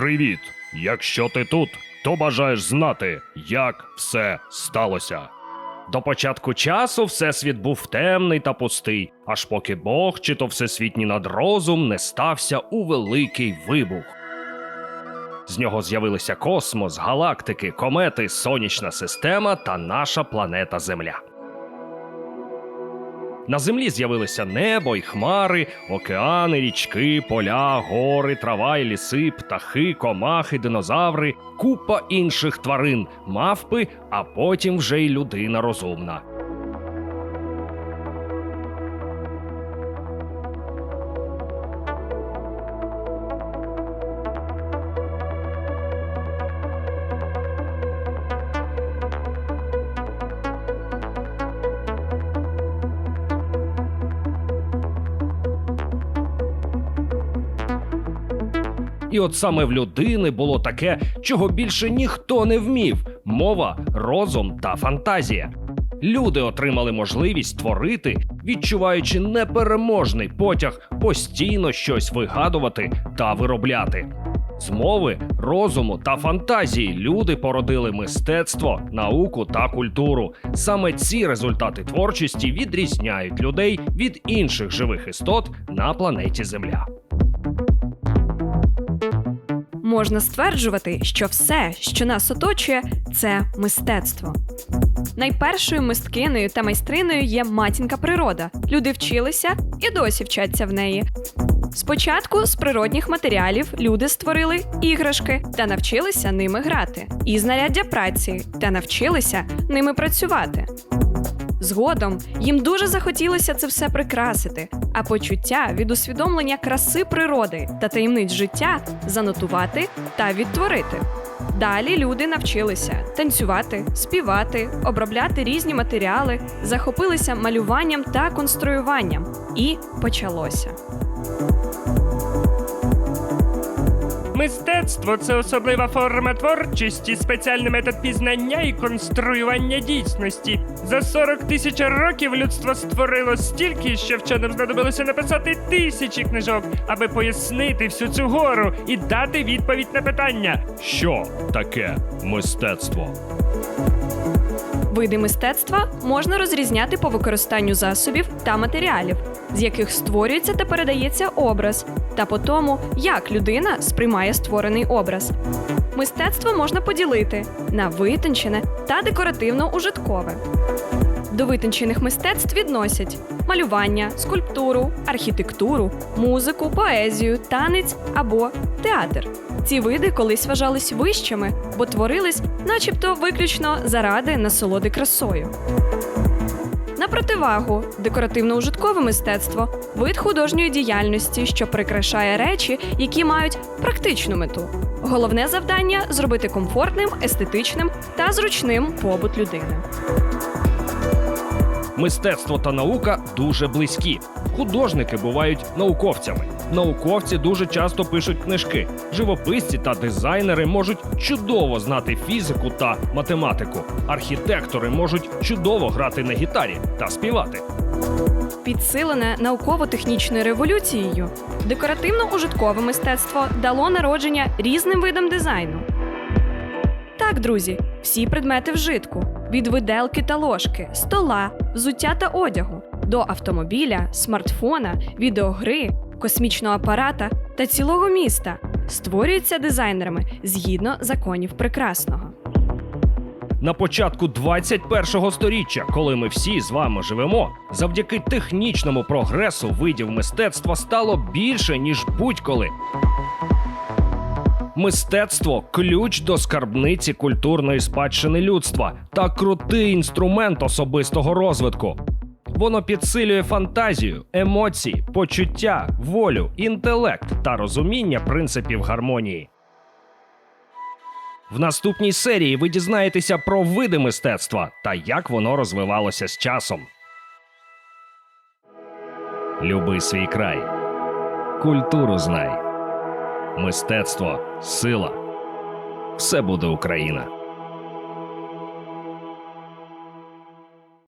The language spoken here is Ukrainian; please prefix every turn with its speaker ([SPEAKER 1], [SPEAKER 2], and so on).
[SPEAKER 1] Привіт! Якщо ти тут, то бажаєш знати, як все сталося. До початку часу всесвіт був темний та пустий, аж поки Бог чи то всесвітній надрозум не стався у великий вибух. З нього з'явилися космос, галактики, комети, сонячна система та наша планета Земля. На землі з'явилися небо й хмари, океани, річки, поля, гори, трава й ліси, птахи, комахи, динозаври, купа інших тварин, мавпи, а потім вже й людина розумна. І от саме в людини було таке, чого більше ніхто не вмів: мова, розум та фантазія. Люди отримали можливість творити, відчуваючи непереможний потяг постійно щось вигадувати та виробляти. З мови, розуму та фантазії люди породили мистецтво, науку та культуру. Саме ці результати творчості відрізняють людей від інших живих істот на планеті Земля.
[SPEAKER 2] Можна стверджувати, що все, що нас оточує, це мистецтво. Найпершою мисткинею та майстриною є матінка природа. Люди вчилися і досі вчаться в неї. Спочатку з природних матеріалів люди створили іграшки та навчилися ними грати, і знаряддя праці та навчилися ними працювати. Згодом їм дуже захотілося це все прикрасити, а почуття від усвідомлення краси природи та таємниць життя занотувати та відтворити. Далі люди навчилися танцювати, співати, обробляти різні матеріали, захопилися малюванням та конструюванням. І почалося.
[SPEAKER 3] Мистецтво це особлива форма творчості, спеціальний метод пізнання і конструювання дійсності. За 40 тисяч років людство створило стільки, що вченим знадобилося написати тисячі книжок, аби пояснити всю цю гору і дати відповідь на питання.
[SPEAKER 1] Що таке мистецтво?
[SPEAKER 2] Види мистецтва можна розрізняти по використанню засобів та матеріалів, з яких створюється та передається образ, та по тому, як людина сприймає створений образ. Мистецтво можна поділити на витончене та декоративно-ужиткове. До витончених мистецтв відносять малювання, скульптуру, архітектуру, музику, поезію, танець або театр. Ці види колись вважались вищими, бо творились, начебто, виключно заради насолоди красою. На противагу декоративно-ужиткове мистецтво вид художньої діяльності, що прикрашає речі, які мають практичну мету. Головне завдання зробити комфортним, естетичним та зручним побут людини.
[SPEAKER 1] Мистецтво та наука дуже близькі. Художники бувають науковцями. Науковці дуже часто пишуть книжки. Живописці та дизайнери можуть чудово знати фізику та математику. Архітектори можуть чудово грати на гітарі та співати.
[SPEAKER 2] Підсилене науково-технічною революцією, декоративно-ужиткове мистецтво дало народження різним видам дизайну. Так, друзі, всі предмети вжитку: від виделки та ложки, стола, взуття та одягу, до автомобіля, смартфона, відеогри, космічного апарата та цілого міста створюються дизайнерами згідно законів прекрасного.
[SPEAKER 1] На початку 21-го сторіччя, коли ми всі з вами живемо, завдяки технічному прогресу видів мистецтва стало більше ніж будь-коли. Мистецтво ключ до скарбниці культурної спадщини людства та крутий інструмент особистого розвитку. Воно підсилює фантазію, емоції, почуття, волю, інтелект та розуміння принципів гармонії. В наступній серії ви дізнаєтеся про види мистецтва та як воно розвивалося з часом. Люби свій край. Культуру знай. Мистецтво сила. Все буде Україна.